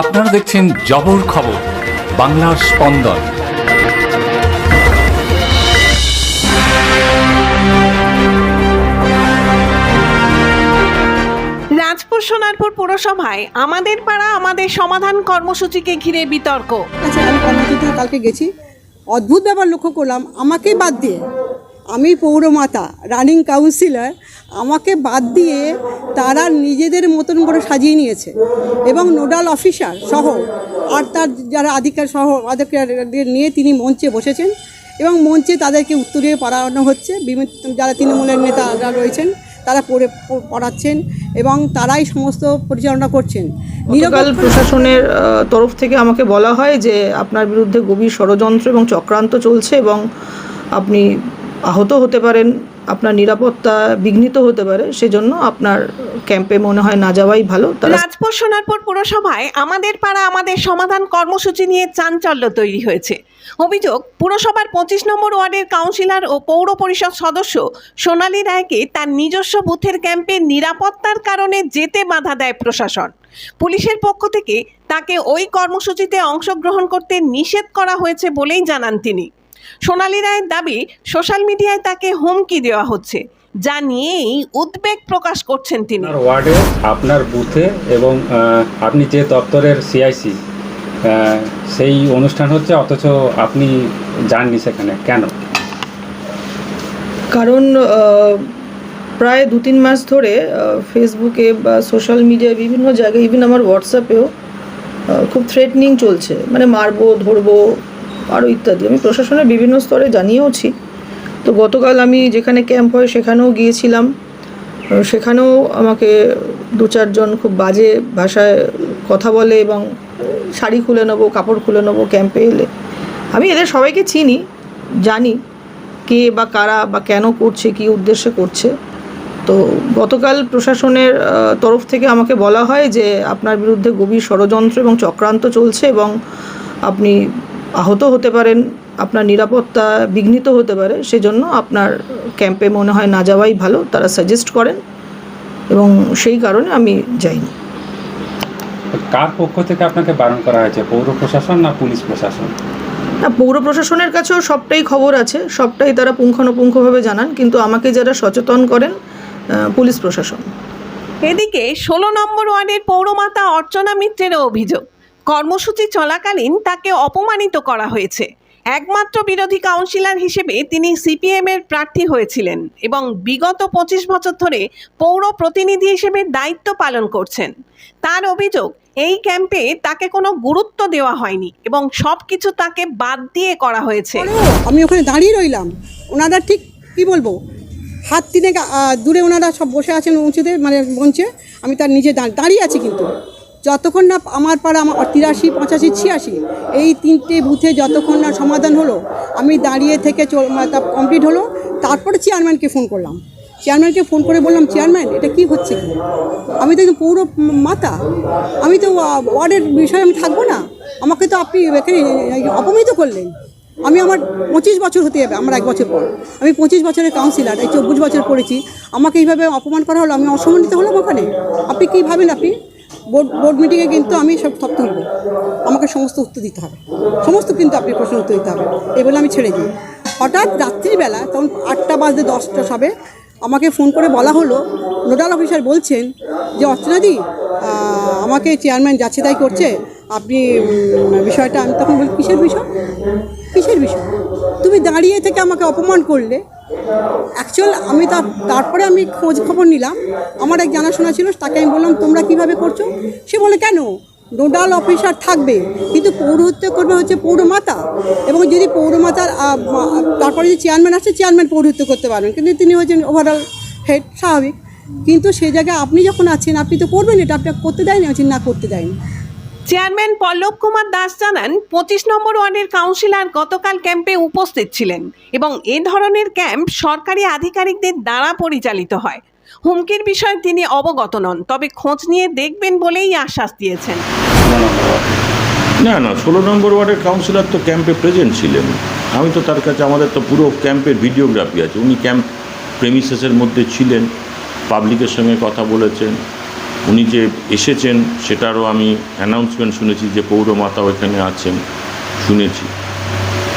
আপনারা দেখছেন জবর খবর বাংলার স্পন্দন। রাজপুর সোনারপুর পুরসভায় আমাদের পাড়া আমাদের সমাধান কর্মসূচিকে ঘিরে বিতর্ক। আচ্ছা আমি কর্মসূচিতে কালকে গেছি। অদ্ভুত ব্যাপার লক্ষ্য করলাম। আমাকে বাদ দিয়ে আমি পৌরমাতা রানিং কাউন্সিলর আমাকে বাদ দিয়ে তারা নিজেদের মতন করে সাজিয়ে নিয়েছে। এবং নোডাল অফিসার সহ, আর তার যারা আধিকার সহ আধিকারদের নিয়ে তিনি মঞ্চে বসেছেন এবং মঞ্চে তাদেরকে উত্তরীয় পড়ানো হচ্ছে। বিভিন্ন যারা তৃণমূলের নেতারা রয়েছেন, তারা পড়ে, পড়াচ্ছেন এবং তারাই সমস্ত পরিচালনা করছেন। নিরকাল প্রশাসনের তরফ থেকে আমাকে বলা হয় যে আপনার বিরুদ্ধে গভীর ষড়যন্ত্র এবং চক্রান্ত চলছে এবং আপনি আহত হতে পারেন, আপনার নিরাপত্তা বিঘ্নিত হতে পারে, সেজন্য আপনার ক্যাম্পে মনে হয় না যাওয়াই ভালো। রাজপুর সোনারপুর পুরসভায় আমাদের পাড়া, আমাদের সমাধান কর্মসূচি নিয়ে চাঞ্চল্য তৈরি হয়েছে। অভিযোগ, পুরসভার পঁচিশ নম্বর ওয়ার্ডের কাউন্সিলর ও পৌর পরিষদ সদস্য সোনালী রায়কে তার নিজস্ব বুথের ক্যাম্পে নিরাপত্তার কারণে যেতে বাধা দেয় প্রশাসন। পুলিশের পক্ষ থেকে তাকে ওই কর্মসূচিতে অংশগ্রহণ করতে নিষেধ করা হয়েছে বলেই জানান তিনি। সোনালী রায়ের দাবি সোশ্যাল মিডিয়ায় তাকে হুমকি দেওয়া হচ্ছে যা নিয়েই উদ্বেগ প্রকাশ করছেন তিনি। আপনার ওয়ার্ডে আপনার বুথে এবং আপনি যে দপ্তরের সিআইসি সেই অনুষ্ঠান হচ্ছে অথচ আপনি যাননি সেখানে কেন? কারণ প্রায় দু তিন মাস ধরে ফেসবুকে বা সোশ্যাল মিডিয়ায় বিভিন্ন জায়গায় ইভেন আমার হোয়াটসঅ্যাপেও খুব থ্রেটনিং চলছে। মানে মারবো ধরবো আরও ইত্যাদি। আমি প্রশাসনের বিভিন্ন স্তরে জানিয়েওছি। তো গতকাল আমি যেখানে ক্যাম্প হয় সেখানেও গিয়েছিলাম। সেখানেও আমাকে দু চারজন খুব বাজে ভাষায় কথা বলে এবং শাড়ি খুলে নেব, কাপড় খুলে নেব ক্যাম্পে এলে। আমি এদের সবাইকে চিনি, জানি কে বা কারা বা কেন করছে, কী উদ্দেশ্যে করছে। তো গতকাল প্রশাসনের তরফ থেকে আমাকে বলা হয় যে আপনার বিরুদ্ধে গভীর ষড়যন্ত্র এবং চক্রান্ত চলছে এবং আপনি আহত হতে পারেন আপনার নিরাপত্তা বিঘ্নিত হতে পারে সেজন্য আপনার ক্যাম্পে মনে হয় না যাওয়াই ভালো তারা সাজেস্ট করেন এবং সেই কারণে আমি যাইনি। কার পক্ষ থেকে আপনাকে বারণ করা হয়েছে পৌর প্রশাসন না পুলিশ প্রশাসন? না পৌর প্রশাসনের কাছেও সবটাই খবর আছে সবটাই তারা পুঙ্খানুপুঙ্খভাবে জানান কিন্তু আমাকে যারা সচেতন করেন পুলিশ প্রশাসন। এদিকে ষোলো নম্বর ওয়ার্ডের পৌরমাতা অর্চনা মিত্রেরও অভিযোগ। কর্মসূচি চলাকালীন তাকে অপমানিত করা হয়েছে। একমাত্র বিরোধী কাউন্সিলর হিসেবে তিনি সিপিএম এর প্রার্থী হয়েছিলেন এবং বিগত পঁচিশ বছর ধরে পৌর প্রতিনিধি হিসেবে দায়িত্ব পালন করছেন। তার অভিযোগ, এই ক্যাম্পে তাকে কোনো গুরুত্ব দেওয়া হয়নি এবং সব কিছু তাকে বাদ দিয়ে করা হয়েছে। আমি ওখানে দাঁড়িয়ে রইলাম। ওনারা ঠিক কি বলব? হাত তিনে দূরে ওনারা সব বসে আছেন উঁচুতে মানে মঞ্চে। আমি তার নিজে দাঁড়িয়ে আছি কিন্তু। যতক্ষণ না আমার পাড়া আমার তিরাশি, পঁচাশি, ছিয়াশি, এই তিনটে বুথে যতক্ষণ না সমাধান হলো, আমি দাঁড়িয়ে থেকে চল তা কমপ্লিট হলো, তারপরে চেয়ারম্যানকে ফোন করলাম। চেয়ারম্যানকে ফোন করে বললাম চেয়ারম্যান এটা কি হচ্ছে কি? আমি তো একজন পৌর মাতা আমি তো ওয়ার্ডের বিষয়ে আমি থাকব না। আমাকে তো আপনি এখানে অপমানিত করলেন। আমি আমার পঁচিশ বছর হতে যাবে, আমার এক বছর পর। আমি পঁচিশ বছরের কাউন্সিলর এই চব্বিশ বছর পড়েছি। আমাকে এইভাবে অপমান করা হলো, আমি অসম্মানিত হলাম ওখানে। আপনি কী ভাবেন আপনি? বোর্ড বোর্ড মিটিংয়ে কিন্তু আমি সব সব তুলব আমাকে সমস্ত উত্তর দিতে হবে। সমস্ত কিন্তু আপনি প্রশ্ন উত্তর দিতে হবে। এই বলে আমি ছেড়ে দিই। হঠাৎ রাত্রিবেলা তখন আটটা বাজতে দশটা সবে আমাকে ফোন করে বলা হলো, নোডাল অফিসার বলছেন যে অর্চনাদি আমাকে চেয়ারম্যান যাচ্ছে তাই করছে। আপনি বিষয়টা আমি তখন বলি, কিসের বিষয়? কিসের বিষয়? তুমি দাঁড়িয়ে থেকে আমাকে অপমান করলে অ্যাকচুয়াল আমি তারপরে আমি খোঁজ খবর নিলাম। আমার এক জানাশোনা ছিল তাকে আমি বললাম তোমরা কীভাবে করছ? সে বলে কেন? নোডাল অফিসার থাকবে কিন্তু পৌরহিত্য করবে হচ্ছে পৌরমাতা এবং যদি পৌরমাতার তারপরে যে চেয়ারম্যান আসে চেয়ারম্যান পৌরহিত্য করতে পারবেন। কিন্তু তিনি হচ্ছেন ওভারঅল হেড স্বাভাবিক। কিন্তু সেই জায়গায় আপনি যখন আছেন আপনি তো করবেন এটা আপনি করতে দেয়নি বলছি, না করতে দেয়নি। চেয়ারম্যান পল্লব কুমার দাস জানান, পঁচিশ নম্বর ওয়ার্ডের কাউন্সিলর গতকাল ক্যাম্পে উপস্থিত ছিলেন এবং এ ধরনের ক্যাম্প সরকারি আধিকারিকদের দ্বারা পরিচালিত হয়। হুমকির বিষয়ে তিনি অবগত নন, তবে খোঁজ নিয়ে দেখবেন বলেই আশ্বাস দিয়েছেন। না না, ষোলো নম্বর ওয়ার্ডের কাউন্সিলর তো ক্যাম্পে প্রেজেন্ট ছিলেন। আমি তো তার কাছে, আমাদের তো পুরো ক্যাম্পের ভিডিওগ্রাফি আছে। উনি ক্যাম্প প্রেমিসেসের মধ্যে ছিলেন পাবলিকের সঙ্গে কথা বলেছেন। উনি যে এসেছেন, সেটারও আমি অ্যানাউন্সমেন্ট শুনেছি যে পৌরমাতাও এখানে আছেন, শুনেছি।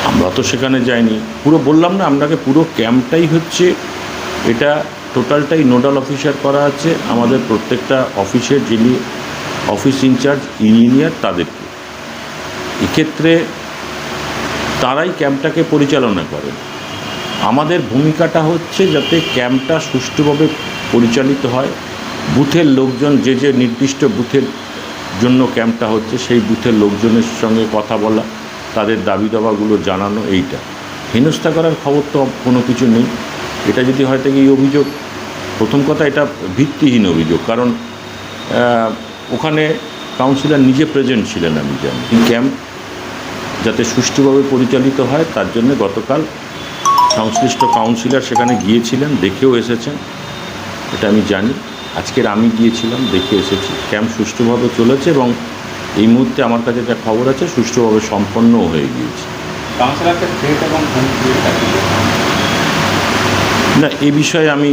আমরা তো সেখানে যাইনি। পুরো বললাম না আপনাকে পুরো ক্যাম্পটাই হচ্ছে এটা টোটালটাই নোডাল অফিসার করা আছে। আমাদের প্রত্যেকটা অফিসের যিনি অফিস ইনচার্জ, ইঞ্জিনিয়ার, তাদেরকে। এক্ষেত্রে তারাই ক্যাম্পটাকে পরিচালনা করেন আমাদের ভূমিকাটা হচ্ছে যাতে ক্যাম্পটা সুষ্ঠুভাবে পরিচালিত হয়। বুথের লোকজন, যে যে নির্দিষ্ট বুথের জন্য ক্যাম্পটা হচ্ছে, সেই বুথের লোকজনের সঙ্গে কথা বলা, তাদের দাবি দাবাগুলো জানানো এইটা। হেনস্থা করার খবর তো কোনো কিছু নেই। এটা যদি হয় থেকে এই অভিযোগ, প্রথম কথা এটা ভিত্তিহীন অভিযোগ, কারণ ওখানে কাউন্সিলর নিজে প্রেজেন্ট ছিলেন আমি জানি। ক্যাম্প যাতে সুষ্ঠুভাবে পরিচালিত হয়, তার জন্য গতকাল সংশ্লিষ্ট কাউন্সিলর সেখানে গিয়েছিলেন, দেখেও এসেছেন, এটা আমি জানি। আজকের আমি গিয়েছিলাম দেখে এসেছি। ক্যাম্প সুষ্ঠুভাবে চলেছে এবং এই মুহূর্তে আমার কাছে যা খবর আছে সুষ্ঠুভাবে সম্পন্নও হয়ে গিয়েছে। না এ বিষয়ে আমি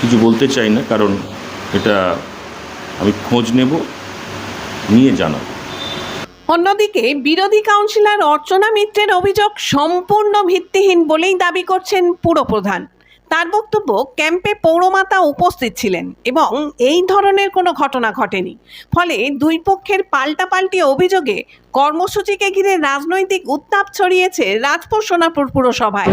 কিছু বলতে চাই না কারণ এটা আমি খোঁজ নেব নিয়ে জানাব। অন্যদিকে বিরোধী কাউন্সিলর অর্চনা মিত্রের অভিযোগ সম্পূর্ণ ভিত্তিহীন বলেই দাবি করছেন পুরপ্রধান। তার বক্তব্য ক্যাম্পে পৌরমাতা উপস্থিত ছিলেন এবং এই ধরনের কোনো ঘটনা ঘটেনি। ফলে দুই পক্ষের পাল্টাপাল্টি অভিযোগে কর্মসূচিকে ঘিরে রাজনৈতিক উত্তাপ ছড়িয়েছে Rajpur Sonapur পুরসভায়।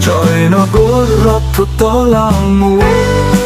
Join a good rock to the long moon